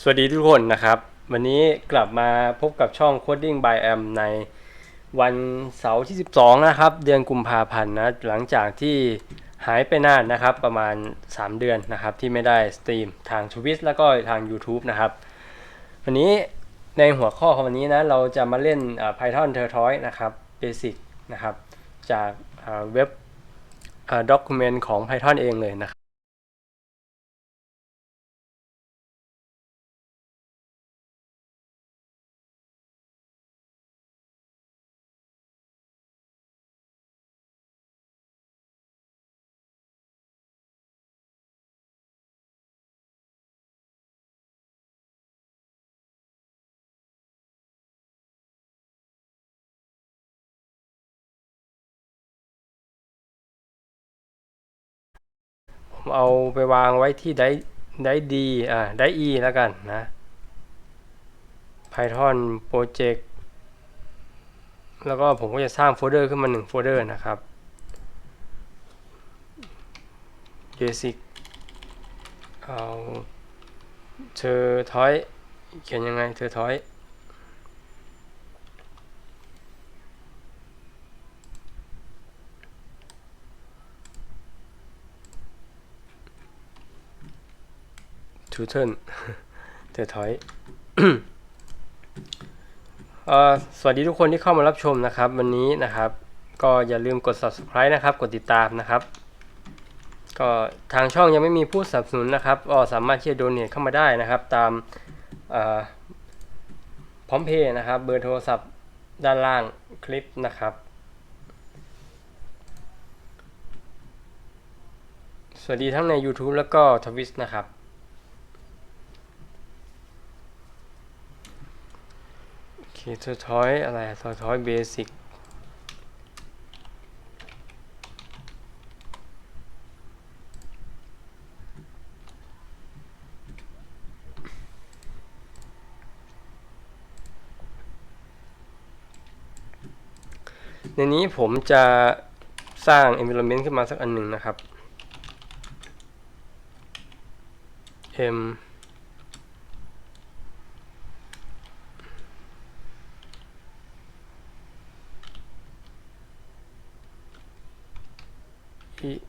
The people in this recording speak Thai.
สวัสดีทุกคนนะครับ วันนี้กลับมาพบกับช่อง Coding by Am ในวันเสาร์ที่ 12 นะครับ เดือนกุมภาพันธ์นะ หลังจากที่หายไปนานนะครับ ประมาณ 3 เดือนนะครับ ที่ไม่ได้สตรีมทาง Twitch แล้วก็ทาง YouTube นะครับ วันนี้ในหัวข้อของวันนี้นะ เราจะมาเล่นอ่า Python t e r t o i นะครับ Basic นะครับ จากอ่าเว็บอ่า document ของ Python เองเลยนะครับ เอาไปวางไว้ที่ได้ได้ดีอ่าได้ e แล้วกันนะ Python Project แล้วก็ผมก็จะสร้างโฟลเดอร์ขึ้นมาหนึ่งโฟลเดอร์นะครับ Basic เอาเธอทอย เขียนยังไงเธอทอย ทูเทิลเธอถอยสวัสดีทุกคนที่เข้ามารับชมนะครับ วันนี้นะครับ ก็อย่าลืมกด subscribe นะครับ กดติดตามนะครับ ก็ทางช่องยังไม่มีผู้สนับสนุนนะครับก็สามารถที่จะโดเนทเข้ามาได้นะครับ ตามพร้อมเพย์นะครับ เบอร์โทรศัพท์ด้านล่างคลิปนะครับ สวัสดีทั้งใน YouTube แล้วก็ Twitch นะครับ โอเคเธอทอยอะไรเธอทอยเบสิกในนี้ผมจะสร้าง environment ขึ้นมาสักอันหนึ่งนะครับ m 嗯。